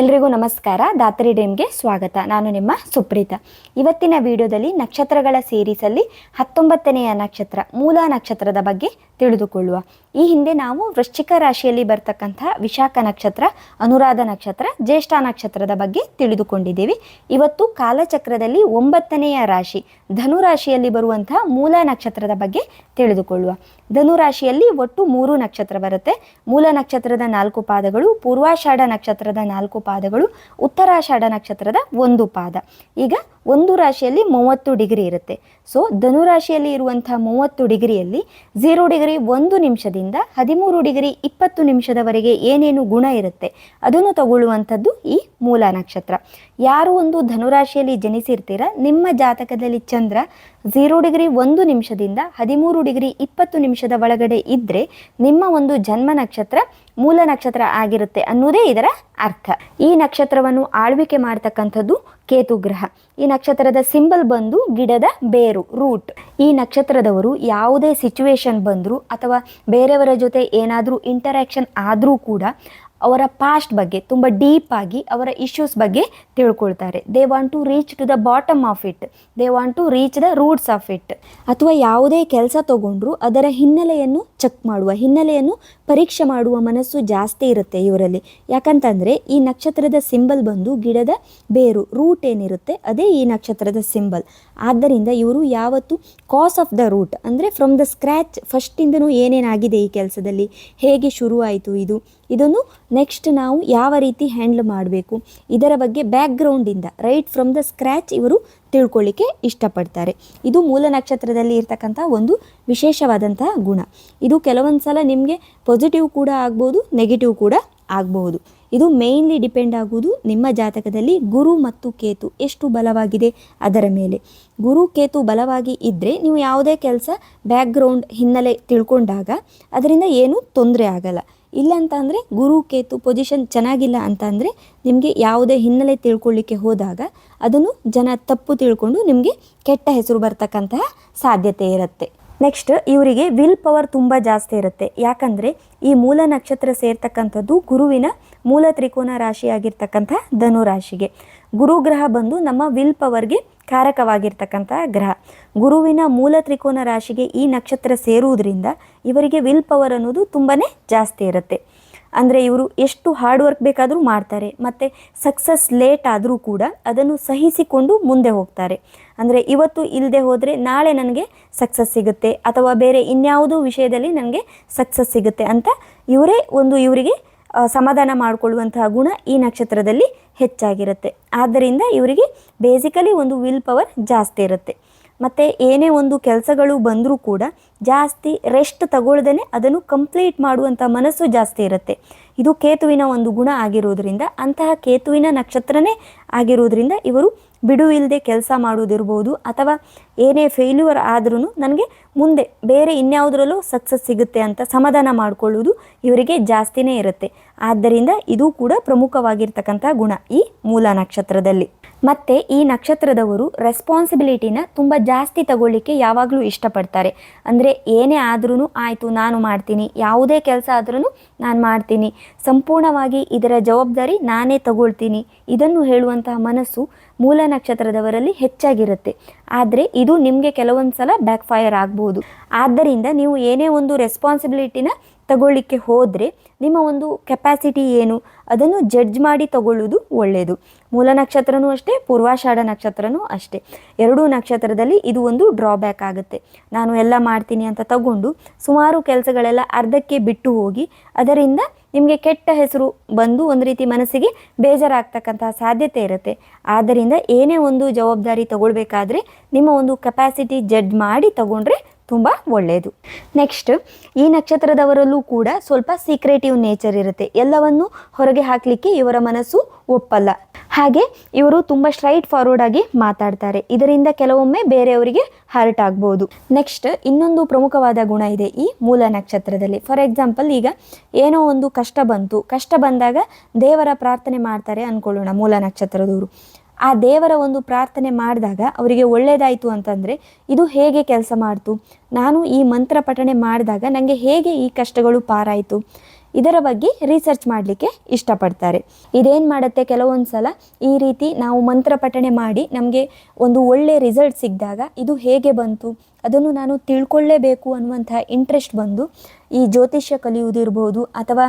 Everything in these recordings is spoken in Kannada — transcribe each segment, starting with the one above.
ಎಲ್ರಿಗೂ ನಮಸ್ಕಾರ. ದಾತ್ರಿ ಡ್ರೀಮ್ಗೆ ಸ್ವಾಗತ. ನಾನು ನಿಮ್ಮ ಸುಪ್ರೀತ. ಇವತ್ತಿನ ವಿಡಿಯೋದಲ್ಲಿ ನಕ್ಷತ್ರಗಳ ಸೀರೀಸಲ್ಲಿ ಹತ್ತೊಂಬತ್ತನೆಯ ನಕ್ಷತ್ರ, ಮೂಲ ನಕ್ಷತ್ರದ ಬಗ್ಗೆ ತಿಳಿದುಕೊಳ್ಳುವ. ಈ ಹಿಂದೆ ನಾವು ವೃಶ್ಚಿಕ ರಾಶಿಯಲ್ಲಿ ಬರ್ತಕ್ಕಂಥ ವಿಶಾಖ ನಕ್ಷತ್ರ, ಅನುರಾಧ ನಕ್ಷತ್ರ, ಜ್ಯೇಷ್ಠ ನಕ್ಷತ್ರದ ಬಗ್ಗೆ ತಿಳಿದುಕೊಂಡಿದ್ದೀವಿ. ಇವತ್ತು ಕಾಲಚಕ್ರದಲ್ಲಿ ಒಂಬತ್ತನೆಯ ರಾಶಿ, ಧನು ರಾಶಿಯಲ್ಲಿ ಬರುವಂತಹ ಮೂಲ ನಕ್ಷತ್ರದ ಬಗ್ಗೆ ತಿಳಿದುಕೊಳ್ಳುವ. ಧನು ರಾಶಿಯಲ್ಲಿ ಒಟ್ಟು ಮೂರು ನಕ್ಷತ್ರ ಬರುತ್ತೆ. ಮೂಲ ನಕ್ಷತ್ರದ ನಾಲ್ಕು ಪಾದಗಳು, ಪೂರ್ವಾಷಾಢ ನಕ್ಷತ್ರದ ನಾಲ್ಕು ಪಾದಗಳು, ಉತ್ತರಾಷಾಢ ನಕ್ಷತ್ರದ ಒಂದು ಪಾದ. ಈಗ ಒಂದು ರಾಶಿಯಲ್ಲಿ ಮೂವತ್ತು ಡಿಗ್ರಿ ಇರುತ್ತೆ. ಸೊ ಧನುರಾಶಿಯಲ್ಲಿ ಇರುವಂತಹ ಮೂವತ್ತು ಡಿಗ್ರಿಯಲ್ಲಿ ಝೀರೋ ಡಿಗ್ರಿ ಒಂದು ನಿಮಿಷದಿಂದ ಹದಿಮೂರು ಡಿಗ್ರಿ ಇಪ್ಪತ್ತು ನಿಮಿಷದವರೆಗೆ ಏನೇನು ಗುಣ ಇರುತ್ತೆ ಅದನ್ನು ತಗೊಳ್ಳುವಂಥದ್ದು ಈ ಮೂಲ ನಕ್ಷತ್ರ. ಯಾರು ಒಂದು ಧನುರಾಶಿಯಲ್ಲಿ ಜನಿಸಿರ್ತೀರ? ನಿಮ್ಮ ಜಾತಕದಲ್ಲಿ ಚಂದ್ರ ಝೀರೋ ಡಿಗ್ರಿ ಒಂದು ನಿಮಿಷದಿಂದ ಹದಿಮೂರು ಡಿಗ್ರಿ ಇಪ್ಪತ್ತು ನಿಮಿಷದ ಒಳಗಡೆ ಇದ್ದರೆ ನಿಮ್ಮ ಒಂದು ಜನ್ಮ ನಕ್ಷತ್ರ ಮೂಲ ನಕ್ಷತ್ರ ಆಗಿರುತ್ತೆ ಅನ್ನೋದೇ ಇದರ ಅರ್ಥ. ಈ ನಕ್ಷತ್ರವನ್ನು ಆಳ್ವಿಕೆ ಮಾಡ್ತಕ್ಕಂಥದ್ದು ಕೇತು ಗ್ರಹ ಈ ನಕ್ಷತ್ರದ ಸಿಂಬಲ್ ಬಂದು ಗಿಡದ ಬೇರು, ರೂಟ್. ಈ ನಕ್ಷತ್ರದವರು ಯಾವುದೇ ಸಿಚುವೇಶನ್ ಬಂದರೂ ಅಥವಾ ಬೇರೆಯವರ ಜೊತೆ ಏನಾದರೂ ಇಂಟರಾಕ್ಷನ್ ಆದರೂ ಕೂಡ ಅವರ ಪಾಸ್ಟ್ ಬಗ್ಗೆ, ತುಂಬ ಡೀಪ್ ಆಗಿ ಅವರ ಇಶ್ಯೂಸ್ ಬಗ್ಗೆ ತಿಳ್ಕೊಳ್ತಾರೆ. They want to reach to the bottom of it they want to reach the roots of it ಅಥವಾ ಯಾವುದೇ ಕೆಲಸ ತಗೊಂಡ್ರು ಅದರ ಹಿನ್ನೆಲೆಯನ್ನು ಚೆಕ್ ಮಾಡುವ, ಹಿನ್ನೆಲೆಯನ್ನು ಪರೀಕ್ಷೆ ಮಾಡುವ ಮನಸ್ಸು ಜಾಸ್ತಿ ಇರುತ್ತೆ ಇವರಲ್ಲಿ. ಯಾಕಂತಂದರೆ ಈ ನಕ್ಷತ್ರದ ಸಿಂಬಲ್ ಬಂದು ಗಿಡದ ಬೇರು ರೂಟ್ ಏನಿರುತ್ತೆ ಅದೇ ಈ ನಕ್ಷತ್ರದ ಸಿಂಬಲ್ ಆದ್ದರಿಂದ ಇವರು ಯಾವತ್ತು ಕಾಸ್ ಆಫ್ ದ ರೂಟ್ ಅಂದರೆ ಫ್ರಮ್ ದ ಸ್ಕ್ರ್ಯಾಚ್ ಫಸ್ಟಿಂದನೂ ಏನೇನಾಗಿದೆ ಈ ಕೆಲಸದಲ್ಲಿ? ಹೇಗೆ ಶುರುವಾಯಿತು ಇದು? ಇದನ್ನು ನೆಕ್ಸ್ಟ್ ನಾವು ಯಾವ ರೀತಿ ಹ್ಯಾಂಡ್ಲ್ ಮಾಡಬೇಕು? ಇದರ ಬಗ್ಗೆ ಬ್ಯಾಕ್ಗ್ರೌಂಡಿಂದ ರೈಟ್ ಫ್ರಮ್ ದ ಸ್ಕ್ರ್ಯಾಚ್ ಇವರು ತಿಳ್ಕೊಳ್ಳಿಕ್ಕೆ ಇಷ್ಟಪಡ್ತಾರೆ. ಇದು ಮೂಲ ನಕ್ಷತ್ರದಲ್ಲಿ ಇರ್ತಕ್ಕಂಥ ಒಂದು ವಿಶೇಷವಾದಂತಹ ಗುಣ. ಇದು ಕೆಲವೊಂದು ಸಲ ನಿಮಗೆ ಪಾಸಿಟಿವ್ ಕೂಡ ಆಗ್ಬೋದು ನೆಗೆಟಿವ್ ಕೂಡ ಆಗಬಹುದು. ಇದು ಮೇಯ್ನ್ಲಿ ಡಿಪೆಂಡ್ ಆಗುವುದು ನಿಮ್ಮ ಜಾತಕದಲ್ಲಿ ಗುರು ಮತ್ತು ಕೇತು ಎಷ್ಟು ಬಲವಾಗಿದೆ ಅದರ ಮೇಲೆ. ಗುರು, ಕೇತು ಬಲವಾಗಿ ಇದ್ದರೆ ನೀವು ಯಾವುದೇ ಕೆಲಸ ಬ್ಯಾಕ್ಗ್ರೌಂಡ್ ಹಿನ್ನೆಲೆ ತಿಳ್ಕೊಂಡಾಗ ಅದರಿಂದ ಏನೂ ತೊಂದರೆ ಆಗಲ್ಲ. ಇಲ್ಲ ಅಂತ ಅಂದರೆ ಗುರು ಕೇತು ಪೊಸಿಷನ್ ಚೆನ್ನಾಗಿಲ್ಲ ಅಂತ ಅಂದರೆ ನಿಮಗೆ ಯಾವುದೇ ಹಿನ್ನೆಲೆ ತಿಳ್ಕೊಳ್ಳಿಕ್ಕೆ ಹೋದಾಗ ಅದನ್ನು ಜನ ತಪ್ಪು ತಿಳ್ಕೊಂಡು ನಿಮಗೆ ಕೆಟ್ಟ ಹೆಸರು ಬರ್ತಕ್ಕಂತಹ ಸಾಧ್ಯತೆ ಇರುತ್ತೆ. ನೆಕ್ಸ್ಟ್ ಇವರಿಗೆ ವಿಲ್ ಪವರ್ ತುಂಬ ಜಾಸ್ತಿ ಇರುತ್ತೆ. ಯಾಕಂದರೆ ಈ ಮೂಲ ನಕ್ಷತ್ರ ಸೇರ್ತಕ್ಕಂಥದ್ದು ಗುರುವಿನ ಮೂಲ ತ್ರಿಕೋನ ರಾಶಿಯಾಗಿರ್ತಕ್ಕಂಥ ಧನುರಾಶಿಗೆ. ಗುರುಗ್ರಹ ಗುರು ಗ್ರಹ ಬಂದು ನಮ್ಮ ವಿಲ್ ಪವರ್ಗೆ ಕಾರಕವಾಗಿರ್ತಕ್ಕಂಥ ಗ್ರಹ. ಗುರುವಿನ ಮೂಲ ತ್ರಿಕೋನ ರಾಶಿಗೆ ಈ ನಕ್ಷತ್ರ ಸೇರುವುದರಿಂದ ಇವರಿಗೆ ವಿಲ್ ಪವರ್ ಅನ್ನೋದು ತುಂಬಾ ಜಾಸ್ತಿ ಇರುತ್ತೆ. ಅಂದರೆ ಇವರು ಎಷ್ಟು ಹಾರ್ಡ್ ವರ್ಕ್ ಬೇಕಾದರೂ ಮಾಡ್ತಾರೆ, ಮತ್ತು ಸಕ್ಸಸ್ ಲೇಟ್ ಆದರೂ ಕೂಡ ಅದನ್ನು ಸಹಿಸಿಕೊಂಡು ಮುಂದೆ ಹೋಗ್ತಾರೆ. ಅಂದರೆ ಇವತ್ತು ಇಲ್ಲದೆ ಹೋದರೆ ನಾಳೆ ನನಗೆ ಸಕ್ಸಸ್ ಸಿಗುತ್ತೆ, ಅಥವಾ ಬೇರೆ ಇನ್ಯಾವುದೋ ವಿಷಯದಲ್ಲಿ ನನಗೆ ಸಕ್ಸಸ್ ಸಿಗುತ್ತೆ ಅಂತ ಇವರೇ ಒಂದು ಇವರಿಗೆ ಸಮಾಧಾನ ಮಾಡಿಕೊಳ್ಳುವಂತಹ ಗುಣ ಈ ನಕ್ಷತ್ರದಲ್ಲಿ ಹೆಚ್ಚಾಗಿರುತ್ತೆ. ಆದ್ದರಿಂದ ಇವರಿಗೆ ಬೇಸಿಕಲಿ ಒಂದು ವಿಲ್ ಪವರ್ ಜಾಸ್ತಿ ಇರುತ್ತೆ. ಮತ್ತು ಏನೇ ಒಂದು ಕೆಲಸಗಳು ಬಂದರೂ ಕೂಡ ಜಾಸ್ತಿ ರೆಸ್ಟ್ ತಗೊಳ್ದೇ ಅದನ್ನು ಕಂಪ್ಲೀಟ್ ಮಾಡುವಂಥ ಮನಸ್ಸು ಜಾಸ್ತಿ ಇರುತ್ತೆ. ಇದು ಕೇತುವಿನ ಒಂದು ಗುಣ ಆಗಿರೋದ್ರಿಂದ, ಅಂತಹ ಕೇತುವಿನ ನಕ್ಷತ್ರನೇ ಆಗಿರೋದ್ರಿಂದ ಇವರು ಬಿಡುವಿಲ್ಲದೆ ಕೆಲಸ ಮಾಡೋದಿರ್ಬೋದು ಅಥವಾ ಏನೇ ಫೇಲ್ಯೂರ್ ಆದ್ರೂ ನನಗೆ ಮುಂದೆ ಬೇರೆ ಇನ್ಯಾವುದರಲ್ಲೂ ಸಕ್ಸಸ್ ಸಿಗುತ್ತೆ ಅಂತ ಸಮಾಧಾನ ಮಾಡಿಕೊಳ್ಳುವುದು ಇವರಿಗೆ ಜಾಸ್ತಿನೇ ಇರುತ್ತೆ. ಆದ್ದರಿಂದ ಇದು ಕೂಡ ಪ್ರಮುಖವಾಗಿರ್ತಕ್ಕಂಥ ಗುಣ ಈ ಮೂಲ ನಕ್ಷತ್ರದಲ್ಲಿ. ಮತ್ತು ಈ ನಕ್ಷತ್ರದವರು ರೆಸ್ಪಾನ್ಸಿಬಿಲಿಟಿನ ತುಂಬ ಜಾಸ್ತಿ ತಗೊಳ್ಳಿಕ್ಕೆ ಯಾವಾಗಲೂ ಇಷ್ಟಪಡ್ತಾರೆ. ಅಂದರೆ ಏನೇ ಆದ್ರೂ ಆಯಿತು, ನಾನು ಮಾಡ್ತೀನಿ. ಯಾವುದೇ ಕೆಲಸ ಆದ್ರೂ ನಾನು ಮಾಡ್ತೀನಿ. ಸಂಪೂರ್ಣವಾಗಿ ಇದರ ಜವಾಬ್ದಾರಿ ನಾನೇ ತಗೊಳ್ತೀನಿ. ಇದನ್ನು ಹೇಳುವಂತಹ ಮನಸ್ಸು ಮೂಲ ನಕ್ಷತ್ರದವರಲ್ಲಿ ಹೆಚ್ಚಾಗಿರುತ್ತೆ. ಆದರೆ ಇದು ನಿಮಗೆ ಕೆಲವೊಂದು ಸಲ ಬ್ಯಾಕ್ ಫೈರ್ ಆಗ್ಬೋದು. ಆದ್ದರಿಂದ ನೀವು ಏನೇ ಒಂದು ರೆಸ್ಪಾನ್ಸಿಬಿಲಿಟಿನ ತಗೊಳ್ಳಿಕ್ಕೆ ಹೋದರೆ ನಿಮ್ಮ ಒಂದು ಕೆಪಾಸಿಟಿ ಏನು, ಅದನ್ನು ಜಡ್ಜ್ ಮಾಡಿ ತಗೊಳ್ಳೋದು ಒಳ್ಳೆಯದು ಮೂಲ ನಕ್ಷತ್ರನೂ ಅಷ್ಟೇ, ಪೂರ್ವಾಷಾಢ ನಕ್ಷತ್ರನೂ ಅಷ್ಟೇ. ಎರಡೂ ನಕ್ಷತ್ರದಲ್ಲಿ ಇದು ಒಂದು ಡ್ರಾಬ್ಯಾಕ್ ಆಗುತ್ತೆ. ನಾನು ಎಲ್ಲ ಮಾಡ್ತೀನಿ ಅಂತ ತಗೊಂಡು ಸುಮಾರು ಕೆಲಸಗಳೆಲ್ಲ ಅರ್ಧಕ್ಕೆ ಬಿಟ್ಟು ಹೋಗಿ, ಅದರಿಂದ ನಿಮಗೆ ಕೆಟ್ಟ ಹೆಸರು ಬಂದು ಒಂದು ರೀತಿ ಮನಸ್ಸಿಗೆ ಬೇಜಾರಾಗ್ತಕ್ಕಂತಹ ಸಾಧ್ಯತೆ ಇರುತ್ತೆ. ಆದ್ದರಿಂದ ಏನೇ ಒಂದು ಜವಾಬ್ದಾರಿ ತಗೊಳ್ಬೇಕಾದ್ರೆ ನಿಮ್ಮ ಒಂದು ಕೆಪಾಸಿಟಿ ಜಡ್ಜ್ ಮಾಡಿ ತಗೊಂಡ್ರೆ ತುಂಬ ಒಳ್ಳೆಯದು ನೆಕ್ಸ್ಟ್ ಈ ನಕ್ಷತ್ರದವರಲ್ಲೂ ಕೂಡ ಸ್ವಲ್ಪ ಸೀಕ್ರೆಟಿವ್ ನೇಚರ್ ಇರುತ್ತೆ. ಎಲ್ಲವನ್ನು ಹೊರಗೆ ಹಾಕಲಿಕ್ಕೆ ಇವರ ಮನಸ್ಸು ಒಪ್ಪಲ್ಲ. ಹಾಗೆ ಇವರು ತುಂಬ ಸ್ಟ್ರೈಟ್ ಫಾರ್ವರ್ಡ್ ಆಗಿ ಮಾತಾಡ್ತಾರೆ. ಇದರಿಂದ ಕೆಲವೊಮ್ಮೆ ಬೇರೆಯವರಿಗೆ ಹರ್ಟ್ ಆಗ್ಬೋದು. ನೆಕ್ಸ್ಟ್ ಇನ್ನೊಂದು ಪ್ರಮುಖವಾದ ಗುಣ ಇದೆ ಈ ಮೂಲ ನಕ್ಷತ್ರದಲ್ಲಿ. ಫಾರ್ ಎಕ್ಸಾಂಪಲ್ ಈಗ ಏನೋ ಒಂದು ಕಷ್ಟ ಬಂತು. ಕಷ್ಟ ಬಂದಾಗ ದೇವರ ಪ್ರಾರ್ಥನೆ ಮಾಡ್ತಾರೆ ಅಂದ್ಕೊಳ್ಳೋಣ ಮೂಲ ನಕ್ಷತ್ರದವರು. ಆ ದೇವರ ಒಂದು ಪ್ರಾರ್ಥನೆ ಮಾಡಿದಾಗ ಅವರಿಗೆ ಒಳ್ಳೆಯದಾಯಿತು ಅಂತಂದರೆ ಇದು ಹೇಗೆ ಕೆಲಸ ಮಾಡ್ತು? ನಾನು ಈ ಮಂತ್ರ ಪಠಣೆ ಮಾಡಿದಾಗ ನನಗೆ ಹೇಗೆ ಈ ಕಷ್ಟಗಳು ಪಾರಾಯಿತು? ಇದರ ಬಗ್ಗೆ ರಿಸರ್ಚ್ ಮಾಡಲಿಕ್ಕೆ ಇಷ್ಟಪಡ್ತಾರೆ. ಇದೇನು ಮಾಡುತ್ತೆ ಕೆಲವೊಂದು ಸಲ ಈ ರೀತಿ ನಾವು ಮಂತ್ರ ಪಠಣೆ ಮಾಡಿ ನಮಗೆ ಒಂದು ಒಳ್ಳೆಯ ರಿಸಲ್ಟ್ ಸಿಕ್ಕಿದಾಗ ಇದು ಹೇಗೆ ಬಂತು, ಅದನ್ನು ನಾನು ತಿಳ್ಕೊಳ್ಳೇಬೇಕು ಅನ್ನುವಂತಹ ಇಂಟ್ರೆಸ್ಟ್ ಬಂದು, ಈ ಜ್ಯೋತಿಷ್ಯ ಕಲಿಯುವುದಿರ್ಬೋದು ಅಥವಾ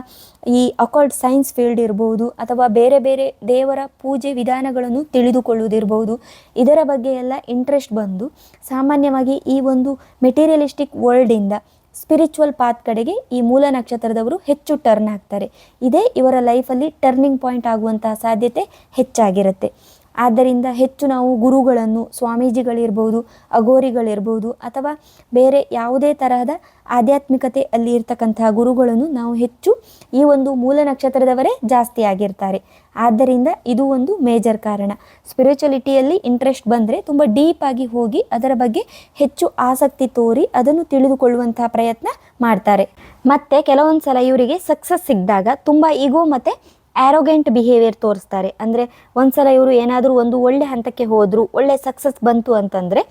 ಈ ಅಕಾಲ್ಟ್ ಸೈನ್ಸ್ ಫೀಲ್ಡ್ ಇರ್ಬೋದು, ಅಥವಾ ಬೇರೆ ಬೇರೆ ದೇವರ ಪೂಜೆ ವಿಧಾನಗಳನ್ನು ತಿಳಿದುಕೊಳ್ಳುವುದಿರ್ಬೋದು ಇದರ ಬಗ್ಗೆ ಎಲ್ಲ ಇಂಟ್ರೆಸ್ಟ್ ಬಂದು, ಸಾಮಾನ್ಯವಾಗಿ ಈ ಒಂದು ಮೆಟೀರಿಯಲಿಸ್ಟಿಕ್ ವರ್ಲ್ಡಿಂದ ಸ್ಪಿರಿಚುವಲ್ ಪಾತ್ ಕಡೆಗೆ ಈ ಮೂಲ ನಕ್ಷತ್ರದವರು ಹೆಚ್ಚು ಟರ್ನ್ ಆಗ್ತಾರೆ. ಇದೇ ಇವರ ಲೈಫಲ್ಲಿ ಟರ್ನಿಂಗ್ ಪಾಯಿಂಟ್ ಆಗುವಂತಹ ಸಾಧ್ಯತೆ ಹೆಚ್ಚಾಗಿರುತ್ತೆ. ಆದ್ದರಿಂದ ಹೆಚ್ಚು ನಾವು ಗುರುಗಳನ್ನು, ಸ್ವಾಮೀಜಿಗಳಿರ್ಬೋದು, ಅಘೋರಿಗಳಿರ್ಬೋದು, ಅಥವಾ ಬೇರೆ ಯಾವುದೇ ತರಹದ ಆಧ್ಯಾತ್ಮಿಕತೆ ಅಲ್ಲಿ ಇರ್ತಕ್ಕಂತಹ ಗುರುಗಳನ್ನು ನಾವು ಹೆಚ್ಚು ಈ ಒಂದು ಮೂಲ ನಕ್ಷತ್ರದವರೇ ಜಾಸ್ತಿ ಆಗಿರ್ತಾರೆ. ಆದ್ದರಿಂದ ಇದು ಒಂದು ಮೇಜರ್ ಕಾರಣ. ಸ್ಪಿರಿಚುಲಿಟಿಯಲ್ಲಿ ಇಂಟ್ರೆಸ್ಟ್ ಬಂದರೆ ತುಂಬ ಡೀಪ್ ಆಗಿ ಹೋಗಿ ಅದರ ಬಗ್ಗೆ ಹೆಚ್ಚು ಆಸಕ್ತಿ ತೋರಿ ಅದನ್ನು ತಿಳಿದುಕೊಳ್ಳುವಂತಹ ಪ್ರಯತ್ನ ಮಾಡ್ತಾರೆ. ಮತ್ತು ಕೆಲವೊಂದು ಸಲ ಇವರಿಗೆ ಸಕ್ಸಸ್ ಸಿಕ್ಕಿದಾಗ ತುಂಬ ಈಗೋ ಮತ್ತು ಆ್ಯರೋಗೆಂಟ್ ಬಿಹೇವಿಯರ್ ತೋರಿಸ್ತಾರೆ. ಅಂದರೆ ಒಂದ್ಸಲ ಇವರು ಏನಾದರೂ ಒಂದು ಒಳ್ಳೆ ಹಂತಕ್ಕೆ ಹೋದರು, ಒಳ್ಳೆ ಸಕ್ಸಸ್ ಬಂತು ಅಂತಂದರೆ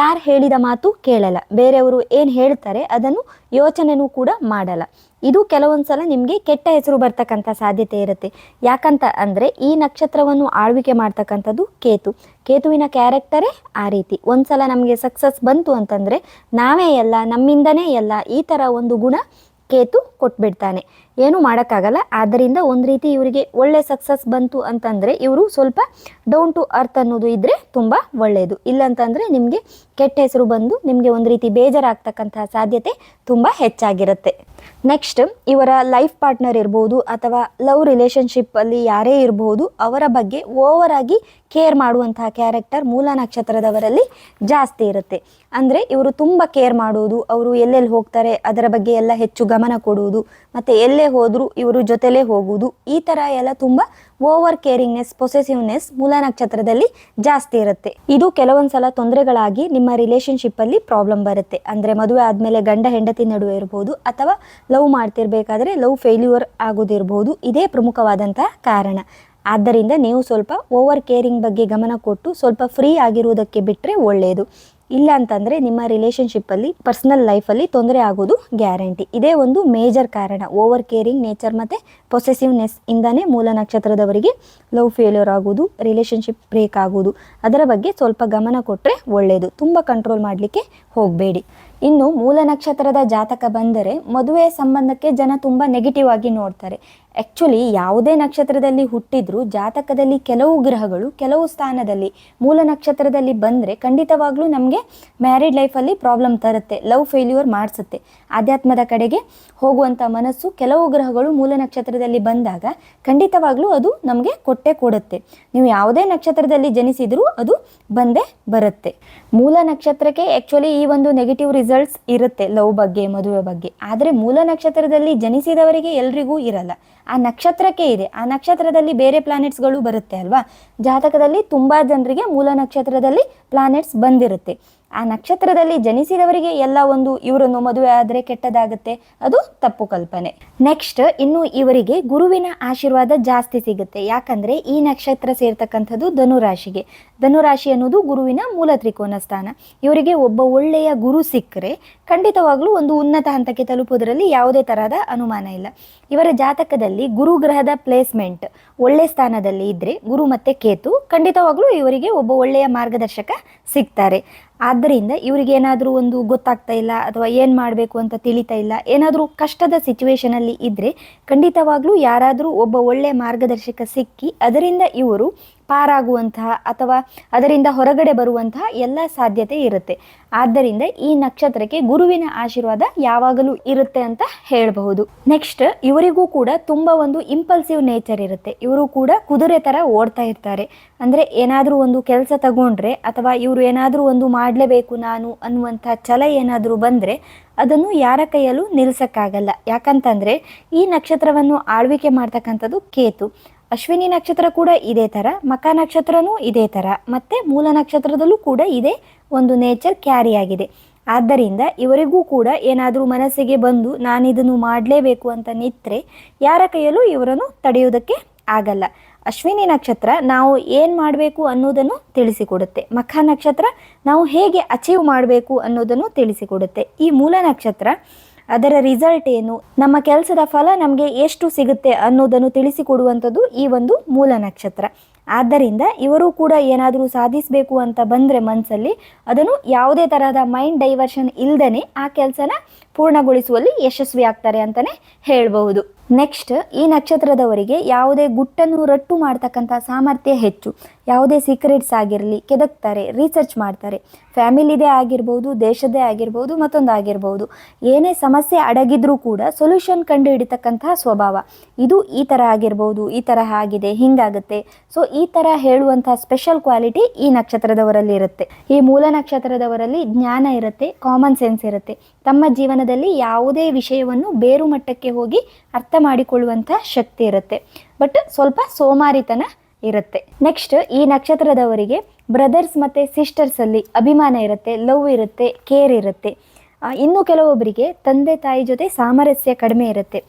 ಯಾರು ಹೇಳಿದ ಮಾತು ಕೇಳಲ್ಲ. ಬೇರೆಯವರು ಏನು ಹೇಳ್ತಾರೆ ಅದನ್ನು ಯೋಚನೆನೂ ಕೂಡ ಮಾಡಲ್ಲ. ಇದು ಕೆಲವೊಂದು ಸಲ ನಿಮಗೆ ಕೆಟ್ಟ ಹೆಸರು ಬರ್ತಕ್ಕಂಥ ಸಾಧ್ಯತೆ ಇರುತ್ತೆ. ಯಾಕಂತ ಅಂದರೆ ಈ ನಕ್ಷತ್ರವನ್ನು ಆಳ್ವಿಕೆ ಮಾಡ್ತಕ್ಕಂಥದ್ದು ಕೇತು. ಕೇತುವಿನ ಕ್ಯಾರೆಕ್ಟರೇ ಆ ರೀತಿ. ಒಂದ್ಸಲ ನಮಗೆ ಸಕ್ಸಸ್ ಬಂತು ಅಂತಂದರೆ ನಾವೇ ಎಲ್ಲ, ನಮ್ಮಿಂದನೇ ಎಲ್ಲ ಈ ಥರ ಒಂದು ಗುಣ ಕೇತು ಕೊಟ್ಬಿಡ್ತಾನೆ. ಏನು ಮಾಡೋಕ್ಕಾಗಲ್ಲ. ಆದ್ದರಿಂದ ಒಂದು ರೀತಿ ಇವರಿಗೆ ಒಳ್ಳೆ ಸಕ್ಸಸ್ ಬಂತು ಅಂತಂದರೆ ಇವರು ಸ್ವಲ್ಪ ಡೌನ್ ಟು ಅರ್ತ್ ಅನ್ನೋದು ಇದ್ದರೆ ತುಂಬ ಒಳ್ಳೆಯದು ಇಲ್ಲಂತಂದರೆ ನಿಮಗೆ ಕೆಟ್ಟ ಹೆಸರು ಬಂದು ನಿಮಗೆ ಒಂದು ರೀತಿ ಬೇಜಾರಾಗ್ತಕ್ಕಂತಹ ಸಾಧ್ಯತೆ ತುಂಬ ಹೆಚ್ಚಾಗಿರುತ್ತೆ. ನೆಕ್ಸ್ಟ್ ಇವರ ಲೈಫ್ ಪಾರ್ಟ್ನರ್ ಇರ್ಬೋದು ಅಥವಾ ಲವ್ ರಿಲೇಷನ್ಶಿಪ್ಪಲ್ಲಿ ಯಾರೇ ಇರಬಹುದು ಅವರ ಬಗ್ಗೆ ಓವರ್ ಆಗಿ ಕೇರ್ ಮಾಡುವಂತಹ ಕ್ಯಾರೆಕ್ಟರ್ ಮೂಲ ನಕ್ಷತ್ರದವರಲ್ಲಿ ಜಾಸ್ತಿ ಇರುತ್ತೆ. ಅಂದರೆ ಇವರು ತುಂಬ ಕೇರ್ ಮಾಡುವುದು, ಅವರು ಎಲ್ಲೆಲ್ಲಿ ಹೋಗ್ತಾರೆ, ಅದರ ಬಗ್ಗೆ ಎಲ್ಲ ಹೆಚ್ಚು ಗಮನ ಕೊಡುವುದು, ಮತ್ತು ಎಲ್ಲೇ ಹೋದರೂ ಇವರು ಜೊತೆಲೇ ಹೋಗುವುದು. ಈ ಥರ ಎಲ್ಲ ತುಂಬ ಓವರ್ ಕೇರಿಂಗ್ನೆಸ್ ಪೊಸೆಸಿವ್ನೆಸ್ ಮೂಲ ನಕ್ಷತ್ರದಲ್ಲಿ ಜಾಸ್ತಿ ಇರುತ್ತೆ. ಇದು ಕೆಲವೊಂದು ಸಲ ತೊಂದರೆಗಳಾಗಿ ನಿಮ್ಮ ರಿಲೇಷನ್ಶಿಪ್ಪಲ್ಲಿ ಪ್ರಾಬ್ಲಮ್ ಬರುತ್ತೆ. ಅಂದರೆ ಮದುವೆ ಆದಮೇಲೆ ಗಂಡ, ಹೆಂಡತಿ ನಡುವೆ ಇರ್ಬೋದು ಅಥವಾ ಲವ್ ಮಾಡ್ತಿರ್ಬೇಕಾದ್ರೆ ಲವ್ ಫೇಲ್ಯೂರ್ ಆಗೋದಿರ್ಬೋದು. ಇದೇ ಪ್ರಮುಖವಾದಂತಹ ಕಾರಣ. ಆದ್ದರಿಂದ ನೀವು ಸ್ವಲ್ಪ ಓವರ್ ಕೇರಿಂಗ್ ಬಗ್ಗೆ ಗಮನ ಕೊಟ್ಟು ಸ್ವಲ್ಪ ಫ್ರೀ ಆಗಿರುವುದಕ್ಕೆ ಬಿಟ್ಟರೆ ಒಳ್ಳೆಯದು ಇಲ್ಲ ಅಂತಂದರೆ ನಿಮ್ಮ ರಿಲೇಷನ್ಶಿಪ್ಪಲ್ಲಿ ಪರ್ಸ್ನಲ್ ಲೈಫಲ್ಲಿ ತೊಂದರೆ ಆಗೋದು ಗ್ಯಾರಂಟಿ ಇದೇ ಒಂದು ಮೇಜರ್ ಕಾರಣ. ಓವರ್ ಕೇರಿಂಗ್ ನೇಚರ್ ಮತ್ತು ಪೊಸೆಸಿವ್ನೆಸ್ ಇಂದಾನೆ ಮೂಲ ನಕ್ಷತ್ರದವರಿಗೆ ಲವ್ ಫೇಲ್ಯೂರ್ ಆಗೋದು ರಿಲೇಷನ್ಶಿಪ್ ಬ್ರೇಕ್ ಆಗೋದು. ಅದರ ಬಗ್ಗೆ ಸ್ವಲ್ಪ ಗಮನ ಕೊಟ್ಟರೆ ಒಳ್ಳೆಯದು ತುಂಬ ಕಂಟ್ರೋಲ್ ಮಾಡಲಿಕ್ಕೆ ಹೋಗಬೇಡಿ. ಇನ್ನು ಮೂಲ ನಕ್ಷತ್ರದ ಜಾತಕ ಬಂದರೆ ಮದುವೆ ಸಂಬಂಧಕ್ಕೆ ಜನ ತುಂಬ ನೆಗೆಟಿವ್ ಆಗಿ ನೋಡ್ತಾರೆ. ಆ್ಯಕ್ಚುಲಿ ಯಾವುದೇ ನಕ್ಷತ್ರದಲ್ಲಿ ಹುಟ್ಟಿದ್ರೂ ಜಾತಕದಲ್ಲಿ ಕೆಲವು ಗ್ರಹಗಳು ಕೆಲವು ಸ್ಥಾನದಲ್ಲಿ ಮೂಲ ನಕ್ಷತ್ರದಲ್ಲಿ ಬಂದರೆ ಖಂಡಿತವಾಗ್ಲೂ ನಮಗೆ ಮ್ಯಾರಿಡ್ ಲೈಫಲ್ಲಿ ಪ್ರಾಬ್ಲಮ್ ತರುತ್ತೆ ಲವ್ ಫೇಲ್ಯೂರ್ ಮಾಡಿಸುತ್ತೆ. ಆಧ್ಯಾತ್ಮದ ಕಡೆಗೆ ಹೋಗುವಂಥ ಮನಸ್ಸು ಕೆಲವು ಗ್ರಹಗಳು ಮೂಲ ನಕ್ಷತ್ರದಲ್ಲಿ ಬಂದಾಗ ಖಂಡಿತವಾಗ್ಲೂ ಅದು ನಮಗೆ ಕೊಟ್ಟೆ ಕೊಡುತ್ತೆ. ನೀವು ಯಾವುದೇ ನಕ್ಷತ್ರದಲ್ಲಿ ಜನಿಸಿದರೂ ಅದು ಬಂದೇ ಬರುತ್ತೆ. ಮೂಲ ನಕ್ಷತ್ರಕ್ಕೆ ಆ್ಯಕ್ಚುಲಿ ಈ ಒಂದು ನೆಗೆಟಿವ್ ರಿಸಲ್ಟ್ಸ್ ಇರುತ್ತೆ, ಲವ್ ಬಗ್ಗೆ, ಮದುವೆ ಬಗ್ಗೆ. ಆದರೆ ಮೂಲ ನಕ್ಷತ್ರದಲ್ಲಿ ಜನಿಸಿದವರಿಗೆ ಎಲ್ರಿಗೂ ಇರಲ್ಲ. ಆ ನಕ್ಷತ್ರಕ್ಕೆ ಇದೆ. ಆ ನಕ್ಷತ್ರದಲ್ಲಿ ಬೇರೆ ಪ್ಲಾನೆಟ್ಸ್ಗಳು ಬರುತ್ತೆ ಅಲ್ವಾ? ಜಾತಕದಲ್ಲಿ ತುಂಬ ಜನರಿಗೆ ಮೂಲ ನಕ್ಷತ್ರದಲ್ಲಿ ಪ್ಲಾನೆಟ್ಸ್ ಬಂದಿರುತ್ತೆ. ಆ ನಕ್ಷತ್ರದಲ್ಲಿ ಜನಿಸಿದವರಿಗೆ ಎಲ್ಲ ಒಂದು ಇವರನ್ನು ಮದುವೆ ಆದರೆ ಕೆಟ್ಟದಾಗುತ್ತೆ. ಅದು ತಪ್ಪು ಕಲ್ಪನೆ. ನೆಕ್ಸ್ಟ್ ಇನ್ನು ಇವರಿಗೆ ಗುರುವಿನ ಆಶೀರ್ವಾದ ಜಾಸ್ತಿ ಸಿಗುತ್ತೆ. ಯಾಕಂದ್ರೆ ಈ ನಕ್ಷತ್ರ ಸೇರ್ತಕ್ಕಂಥದ್ದು ಧನುರಾಶಿಗೆ. ಧನುರಾಶಿ ಅನ್ನೋದು ಗುರುವಿನ ಮೂಲ ತ್ರಿಕೋನ ಸ್ಥಾನ. ಇವರಿಗೆ ಒಬ್ಬ ಒಳ್ಳೆಯ ಗುರು ಸಿಕ್ಕರೆ ಖಂಡಿತವಾಗ್ಲೂ ಒಂದು ಉನ್ನತ ಹಂತಕ್ಕೆ ತಲುಪುವುದರಲ್ಲಿ ಯಾವುದೇ ತರಹದ ಅನುಮಾನ ಇಲ್ಲ. ಇವರ ಜಾತಕದಲ್ಲಿ ಗುರು ಗ್ರಹದ ಪ್ಲೇಸ್ಮೆಂಟ್ ಒಳ್ಳೆ ಸ್ಥಾನದಲ್ಲಿ ಇದ್ರೆ ಗುರು ಮತ್ತೆ ಕೇತು ಖಂಡಿತವಾಗ್ಲೂ ಇವರಿಗೆ ಒಬ್ಬ ಒಳ್ಳೆಯ ಮಾರ್ಗದರ್ಶಕ ಸಿಗ್ತಾರೆ ಆದ್ದರಿಂದ ಇವರಿಗೆ ಏನಾದರೂ ಒಂದು ಗೊತ್ತಾಗ್ತಾ ಇಲ್ಲ ಅಥವಾ ಏನು ಮಾಡಬೇಕು ಅಂತ ತಿಳಿತಾ ಇಲ್ಲ, ಏನಾದರೂ ಕಷ್ಟದ ಸಿಚುವೇಶನಲ್ಲಿ ಇದ್ದರೆ ಖಂಡಿತವಾಗ್ಲೂ ಯಾರಾದರೂ ಒಬ್ಬ ಒಳ್ಳೆಯ ಮಾರ್ಗದರ್ಶಕ ಸಿಕ್ಕಿ ಅದರಿಂದ ಇವರು ಪಾರಾಗುವಂತಹ ಅಥವಾ ಅದರಿಂದ ಹೊರಗಡೆ ಬರುವಂತಹ ಎಲ್ಲ ಸಾಧ್ಯತೆ ಇರುತ್ತೆ. ಆದ್ದರಿಂದ ಈ ನಕ್ಷತ್ರಕ್ಕೆ ಗುರುವಿನ ಆಶೀರ್ವಾದ ಯಾವಾಗಲೂ ಇರುತ್ತೆ ಅಂತ ಹೇಳಬಹುದು. ನೆಕ್ಸ್ಟ್ ಇವರಿಗೂ ಕೂಡ ತುಂಬ ಒಂದು ಇಂಪಲ್ಸಿವ್ ನೇಚರ್ ಇರುತ್ತೆ. ಇವರು ಕೂಡ ಕುದುರೆ ಥರ ಓಡ್ತಾ ಇರ್ತಾರೆ. ಅಂದರೆ ಏನಾದರೂ ಒಂದು ಕೆಲಸ ತಗೊಂಡ್ರೆ ಅಥವಾ ಇವರು ಏನಾದರೂ ಒಂದು ಮಾಡಲೇಬೇಕು ನಾನು ಅನ್ನುವಂಥ ಛಲ ಏನಾದರೂ ಬಂದರೆ ಅದನ್ನು ಯಾರ ಕೈಯಲ್ಲೂ ನಿಲ್ಲಿಸೋಕ್ಕಾಗಲ್ಲ ಯಾಕಂತಂದರೆ ಈ ನಕ್ಷತ್ರವನ್ನು ಆಳ್ವಿಕೆ ಮಾಡ್ತಕ್ಕಂಥದ್ದು ಕೇತು. ಅಶ್ವಿನಿ ನಕ್ಷತ್ರ ಕೂಡ ಇದೇ ಥರ ಮಕ ನಕ್ಷತ್ರನೂ ಇದೇ ಥರ ಮತ್ತು ಮೂಲ ನಕ್ಷತ್ರದಲ್ಲೂ ಕೂಡ ಇದೇ ಒಂದು ನೇಚರ್ ಕ್ಯಾರಿ ಆಗಿದೆ. ಆದ್ದರಿಂದ ಇವರಿಗೂ ಕೂಡ ಏನಾದರೂ ಮನಸ್ಸಿಗೆ ಬಂದು ನಾನಿದನ್ನು ಮಾಡಲೇಬೇಕು ಅಂತ ನಿಂತರೆ ಯಾರ ಕೈಯಲ್ಲೂ ಇವರನ್ನು ತಡೆಯುವುದಕ್ಕೆ ಆಗಲ್ಲ. ಅಶ್ವಿನಿ ನಕ್ಷತ್ರ ನಾವು ಏನು ಮಾಡಬೇಕು ಅನ್ನೋದನ್ನು ತಿಳಿಸಿಕೊಡುತ್ತೆ. ಮಖ ನಕ್ಷತ್ರ ನಾವು ಹೇಗೆ ಅಚೀವ್ ಮಾಡಬೇಕು ಅನ್ನೋದನ್ನು ತಿಳಿಸಿಕೊಡುತ್ತೆ. ಈ ಮೂಲ ನಕ್ಷತ್ರ ಅದರ ರಿಸಲ್ಟ್ ಏನು? ನಮ್ಮ ಕೆಲಸದ ಫಲ ನಮಗೆ ಎಷ್ಟು ಸಿಗುತ್ತೆ ಅನ್ನೋದನ್ನು ತಿಳಿಸಿಕೊಡುವಂಥದ್ದು ಈ ಒಂದು ಮೂಲ ನಕ್ಷತ್ರ. ಆದ್ದರಿಂದ ಇವರು ಕೂಡ ಏನಾದರೂ ಸಾಧಿಸಬೇಕು ಅಂತ ಬಂದರೆ ಮನಸ್ಸಲ್ಲಿ ಅದನ್ನು ಯಾವುದೇ ತರಹದ ಮೈಂಡ್ ಡೈವರ್ಷನ್ ಇಲ್ಲದೇ ಆ ಕೆಲಸನ ಪೂರ್ಣಗೊಳಿಸುವಲ್ಲಿ ಯಶಸ್ವಿ ಆಗ್ತಾರೆ ಅಂತಾನೆ ಹೇಳಬಹುದು. ನೆಕ್ಸ್ಟ್ ಈ ನಕ್ಷತ್ರದವರಿಗೆ ಯಾವುದೇ ಗುಟ್ಟನ್ನು ರಟ್ಟು ಮಾಡ್ತಕ್ಕಂಥ ಸಾಮರ್ಥ್ಯ ಹೆಚ್ಚು. ಯಾವುದೇ ಸೀಕ್ರೆಟ್ಸ್ ಆಗಿರಲಿ, ಕೆದಕ್ತಾರೆ ರಿಸರ್ಚ್ ಮಾಡ್ತಾರೆ. ಫ್ಯಾಮಿಲಿದೇ ಆಗಿರ್ಬೋದು ದೇಶದೇ ಆಗಿರ್ಬೋದು, ಮತ್ತೊಂದು ಆಗಿರ್ಬೋದು. ಏನೇ ಸಮಸ್ಯೆ ಅಡಗಿದ್ರೂ ಕೂಡ ಸೊಲ್ಯೂಷನ್ ಕಂಡು ಹಿಡಿತಕ್ಕಂತಹ ಸ್ವಭಾವ. ಇದು ಈ ಥರ ಆಗಿರ್ಬೋದು, ಈ ಥರ ಆಗಿದೆ, ಹಿಂಗಾಗುತ್ತೆ. ಸೊ ಈ ಥರ ಹೇಳುವಂತಹ ಸ್ಪೆಷಲ್ ಕ್ವಾಲಿಟಿ ಈ ನಕ್ಷತ್ರದವರಲ್ಲಿ ಇರುತ್ತೆ ಈ ಮೂಲ ನಕ್ಷತ್ರದವರಲ್ಲಿ ಜ್ಞಾನ ಇರುತ್ತೆ ಕಾಮನ್ ಸೆನ್ಸ್ ಇರುತ್ತೆ. ತಮ್ಮ ಜೀವನದಲ್ಲಿ ಯಾವುದೇ ವಿಷಯವನ್ನು ಬೇರು ಮಟ್ಟಕ್ಕೆ ಹೋಗಿ ಅರ್ಥ ಮಾಡಿಕೊಳ್ಳುವಂತಹ ಶಕ್ತಿ ಇರುತ್ತೆ. ಬಟ್ ಸ್ವಲ್ಪ ಸೋಮಾರಿತನ ಇರುತ್ತೆ. ನೆಕ್ಸ್ಟ್ ಈ ನಕ್ಷತ್ರದವರಿಗೆ ಬ್ರದರ್ಸ್ ಮತ್ತು ಸಿಸ್ಟರ್ಸಲ್ಲಿ ಅಭಿಮಾನ ಇರುತ್ತೆ ಲವ್ ಇರುತ್ತೆ ಕೇರ್ ಇರುತ್ತೆ. ಇನ್ನು ಕೆಲವೊಬ್ಬರಿಗೆ ತಂದೆ ತಾಯಿ ಜೊತೆ ಸಾಮರಸ್ಯ ಕಡಿಮೆ ಇರುತ್ತೆ.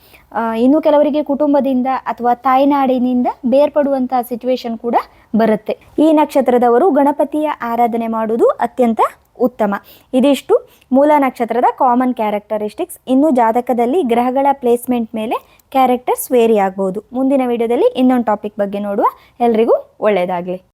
ಇನ್ನು ಕೆಲವರಿಗೆ ಕುಟುಂಬದಿಂದ ಅಥವಾ ತಾಯ್ನಾಡಿನಿಂದ ಬೇರ್ಪಡುವಂತಹ ಸಿಚುವೇಶನ್ ಕೂಡ ಬರುತ್ತೆ. ಈ ನಕ್ಷತ್ರದವರು ಗಣಪತಿಯ ಆರಾಧನೆ ಮಾಡುವುದು ಅತ್ಯಂತ ಉತ್ತಮ. ಇದಿಷ್ಟು ಮೂಲ ನಕ್ಷತ್ರದ ಕಾಮನ್ ಕ್ಯಾರೆಕ್ಟರಿಸ್ಟಿಕ್ಸ್ ಇನ್ನು ಜಾತಕದಲ್ಲಿ ಗ್ರಹಗಳ ಪ್ಲೇಸ್ಮೆಂಟ್ ಮೇಲೆ ಕ್ಯಾರೆಕ್ಟರ್ಸ್ ವೇರಿ ಆಗ್ಬೋದು. ಮುಂದಿನ ವಿಡಿಯೋದಲ್ಲಿ ಇನ್ನೊಂದು ಟಾಪಿಕ್ ಬಗ್ಗೆ ನೋಡುವ. ಎಲ್ರಿಗೂ ಒಳ್ಳೆಯದಾಗಲಿ.